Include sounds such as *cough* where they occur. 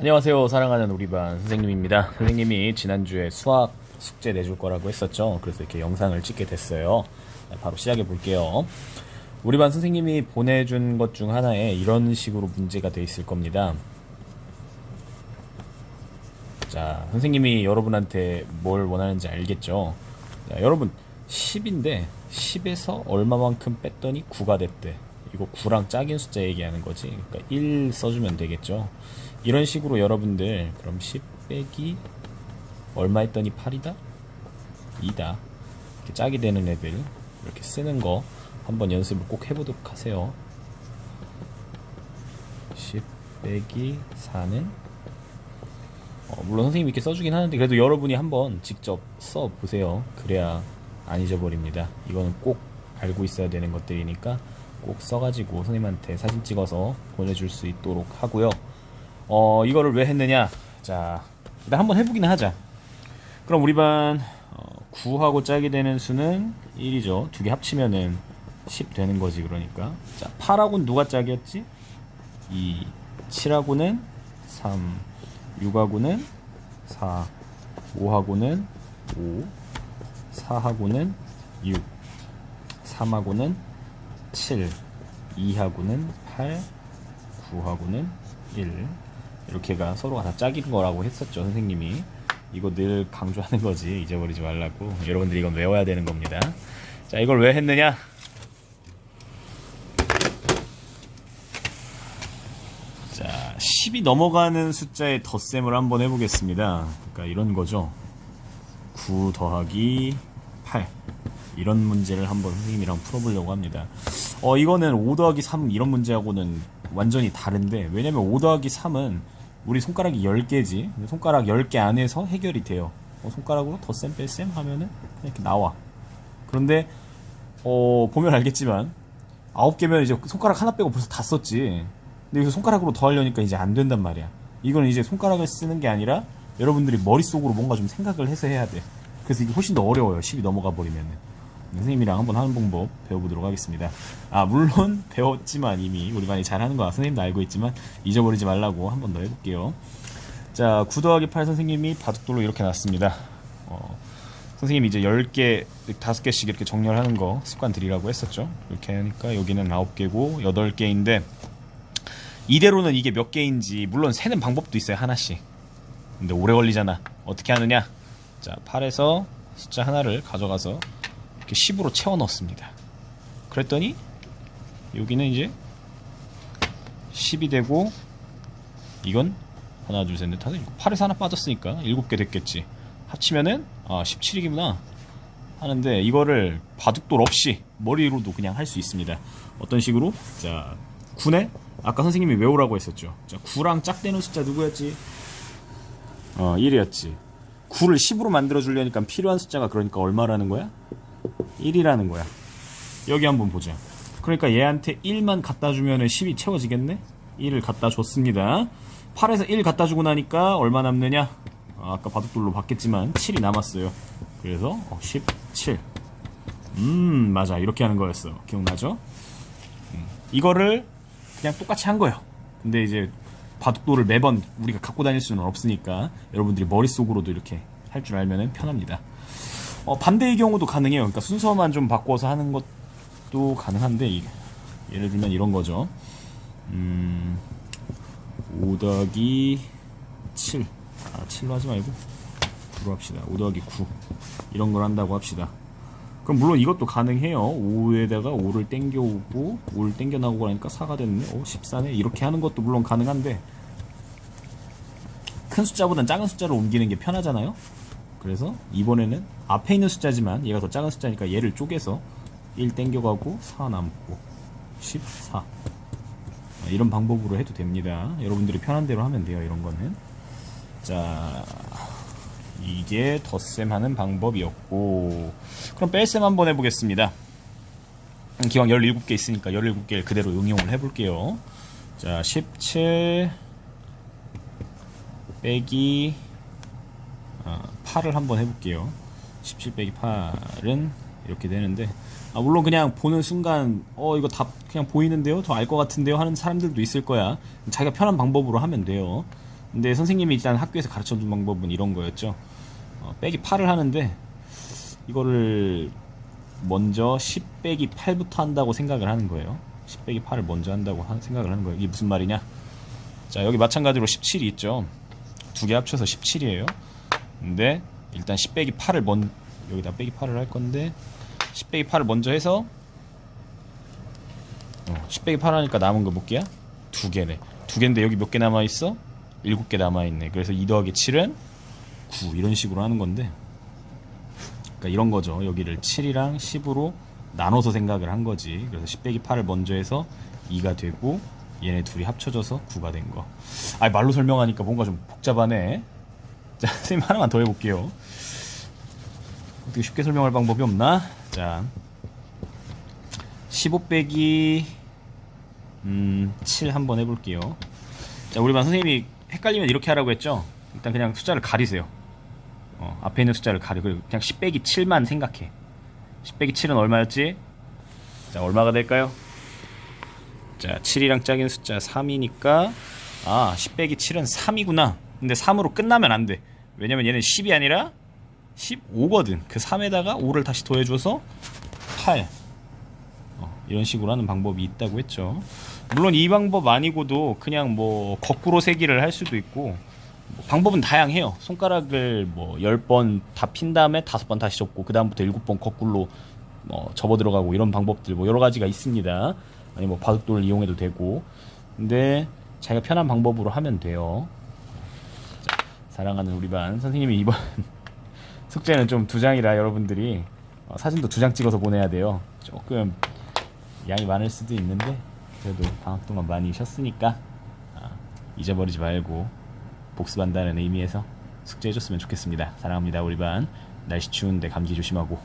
안녕하세요. 사랑하는 우리 반 선생님입니다. 선생님이 지난주에 수학 숙제 내줄 거라고 했었죠. 그래서 이렇게 영상을 찍게 됐어요. 자, 바로 시작해 볼게요. 우리 반 선생님이 보내준 것 중 하나에 이런 식으로 문제가 돼 있을 겁니다. 자, 선생님이 여러분한테 뭘 원하는지 알겠죠? 자, 여러분, 10인데 10에서 얼마만큼 뺐더니 9가 됐대. 이거 9랑 짝인 숫자 얘기하는 거지. 그러니까 1 써주면 되겠죠. 이런 식으로 여러분들 그럼 10 빼기 얼마 했더니 8이다? 2다. 이렇게 짝이 되는 애들 이렇게 쓰는 거 한번 연습을 꼭 해보도록 하세요. 10 빼기 4는 어, 물론 선생님이 이렇게 써주긴 하는데 그래도 여러분이 한번 직접 써 보세요. 그래야 안 잊어버립니다. 이거는 꼭 알고 있어야 되는 것들이니까 꼭 써가지고 선생님한테 사진 찍어서 보내줄 수 있도록 하고요. 어, 이거를 왜 했느냐? 자, 일단 한번 해보기는 하자. 그럼 우리 반 어, 9하고 짝이 되는 수는 1이죠. 두 개 합치면은 10 되는 거지, 그러니까. 자, 8하고는 누가 짝이었지? 2. 7하고는 3. 6하고는 4. 5하고는 5. 4하고는 6. 3하고는 7. 2하고는 8. 9하고는 1. 이렇게가 서로가 다 짝인 거라고 했었죠, 선생님이. 이거 늘 강조하는 거지. 잊어버리지 말라고. 여러분들이 이건 외워야 되는 겁니다. 자, 이걸 왜 했느냐? 자, 10이 넘어가는 숫자의 덧셈을 한번 해보겠습니다. 그러니까 이런 거죠. 9 더하기 8. 이런 문제를 한번 선생님이랑 풀어보려고 합니다. 어, 이거는 5 더하기 3 이런 문제하고는 완전히 다른데, 왜냐면 5 더하기 3은 우리 손가락이 10개지. 손가락 10개 안에서 해결이 돼요. 어, 손가락으로 덧셈 뺄셈 하면은 이렇게 나와. 그런데, 어, 보면 알겠지만, 9개면 이제 손가락 하나 빼고 벌써 다 썼지. 근데 여기서 손가락으로 더 하려니까 이제 안 된단 말이야. 이건 이제 손가락을 쓰는 게 아니라 여러분들이 머릿속으로 뭔가 좀 생각을 해서 해야 돼. 그래서 이게 훨씬 더 어려워요. 10이 넘어가 버리면은. 선생님이랑 한번 하는 방법 배워보도록 하겠습니다. 아, 물론 *laughs* 배웠지만 이미 우리 많이 잘하는 거 선생님도 알고 있지만 잊어버리지 말라고 한번 더 해볼게요. 자, 9 더하기 8 선생님이 바둑돌로 이렇게 놨습니다. 어, 선생님이 이제 10개, 5개씩 이렇게 정렬하는 거 습관 들이라고 했었죠. 이렇게 하니까 여기는 9개고 8개인데 이대로는 이게 몇 개인지 물론 세는 방법도 있어요 하나씩 근데 오래 걸리잖아 어떻게 하느냐 자 8에서 숫자 하나를 가져가서 이렇게 10으로 채워 넣습니다 그랬더니 여기는 이제 10이 되고 이건 하나 둘 셋 넷 다섯 일곱 8에서 하나 빠졌으니까 7개 됐겠지 합치면은 아 17이구나 하는데 이거를 바둑돌 없이 머리로도 그냥 할 수 있습니다 어떤 식으로 자 9네 아까 선생님이 외우라고 했었죠. 자, 9랑 짝되는 숫자 누구였지? 어, 1이었지. 9를 10으로 만들어 주려니까 필요한 숫자가 그러니까 얼마라는 거야? 1이라는 거야. 여기 한번 보자. 그러니까 얘한테 1만 갖다 주면은 10이 채워지겠네? 1을 갖다 줬습니다. 8에서 1 갖다 주고 나니까 얼마 남느냐? 아, 아까 바둑돌로 봤겠지만 7이 남았어요. 그래서 어, 17. 음, 맞아. 이렇게 하는 거였어. 기억나죠? 음, 이거를 그냥 똑같이 한 거예요. 근데 이제 바둑돌을 매번 우리가 갖고 다닐 수는 없으니까 여러분들이 머릿속으로도 이렇게 할 줄 알면 편합니다. 어, 반대의 경우도 가능해요. 그러니까 순서만 좀 바꿔서 하는 것도 가능한데 이- 예를 들면 이런 거죠. 음, 5 더하기 7. 아, 7로 하지 말고 9로 합시다. 5 더하기 9. 이런 걸 한다고 합시다. 그럼 물론 이것도 가능해요. 5에다가 5를 땡겨오고 5를 땡겨 나오고 하니까 4가 됐네. 오, 14네. 이렇게 하는 것도 물론 가능한데 큰 숫자보단 작은 숫자로 옮기는 게 편하잖아요. 그래서 이번에는 앞에 있는 숫자지만 얘가 더 작은 숫자니까 얘를 쪼개서 1 땡겨가고 4 남고 14 아, 이런 방법으로 해도 됩니다. 여러분들이 편한 대로 하면 돼요. 이런 거는 자 이게 덧셈 하는 방법이었고 그럼 뺄셈 한번 해보겠습니다 기왕 17개 있으니까 17개를 그대로 응용을 해볼게요 자17 빼기 아, 8을 한번 해볼게요 17 빼기 8은 이렇게 되는데 아, 물론 그냥 보는 순간 어 이거 다 그냥 보이는데요 더알것 같은데요 하는 사람들도 있을 거야 자기가 편한 방법으로 하면 돼요 근데 선생님이 일단 학교에서 가르쳐 준 방법은 이런 거였죠. 어, 빼기 8을 하는데 이거를 먼저 10 빼기 8부터 한다고 생각을 하는 거예요. 10 빼기 8을 먼저 한다고 하- 생각을 하는 거예요. 이게 무슨 말이냐? 자, 여기 마찬가지로 17이 있죠. 두 개 합쳐서 17이에요. 근데 일단 10 빼기 8을 먼 여기다 빼기 8을 할 건데 10 빼기 8을 먼저 해서 어, 10 빼기 8 하니까 남은 거 몇 개야? 두 개네. 두 개인데 여기 몇 개 남아 있어? 일곱 개 남아 있네. 그래서 2 더하기 7은 9 이런 식으로 하는 건데 그러니까 이런 거죠. 여기를 7이랑 10으로 나눠서 생각을 한 거지. 그래서 10 빼기 8을 먼저 해서 2가 되고 얘네 둘이 합쳐져서 9가 된 거. 아 말로 설명하니까 뭔가 좀 복잡하네. 자, *laughs* 선생님 하나만 더 해볼게요. 어떻게 쉽게 설명할 방법이 없나? 자, 15 빼기 음, 7 한번 해볼게요. 자, 우리 반 선생님이 헷갈리면 이렇게 하라고 했죠? 일단 그냥 숫자를 가리세요. 어, 앞에 있는 숫자를 가리고 그냥 10 빼기 7만 생각해. 10 빼기 7은 얼마였지? 자, 얼마가 될까요? 자, 7이랑 짝인 숫자 3이니까 아, 10 빼기 7은 3이구나. 근데 3으로 끝나면 안 돼. 왜냐면 얘는 10이 아니라 15거든. 그 3에다가 5를 다시 더해줘서 8. 어, 이런 식으로 하는 방법이 있다고 했죠. 물론 이 방법 아니고도 그냥 뭐 거꾸로 세기를 할 수도 있고 뭐 방법은 다양해요. 손가락을 뭐 10번 다 핀 다음에 5번 다시 접고 그 다음부터 7번 거꾸로 뭐 접어 들어가고 이런 방법들 뭐 여러 가지가 있습니다. 아니 뭐 바둑돌을 이용해도 되고. 근데 자기가 편한 방법으로 하면 돼요. 자, 사랑하는 우리 반 선생님이 이번 *laughs* 숙제는 좀 두 장이라 여러분들이 어, 사진도 두 장 찍어서 보내야 돼요. 조금 양이 많을 수도 있는데 그래도 방학 동안 많이 쉬었으니까 아, 잊어버리지 말고 복습한다는 의미에서 숙제해줬으면 좋겠습니다. 사랑합니다 우리 반. 날씨 추운데 감기 조심하고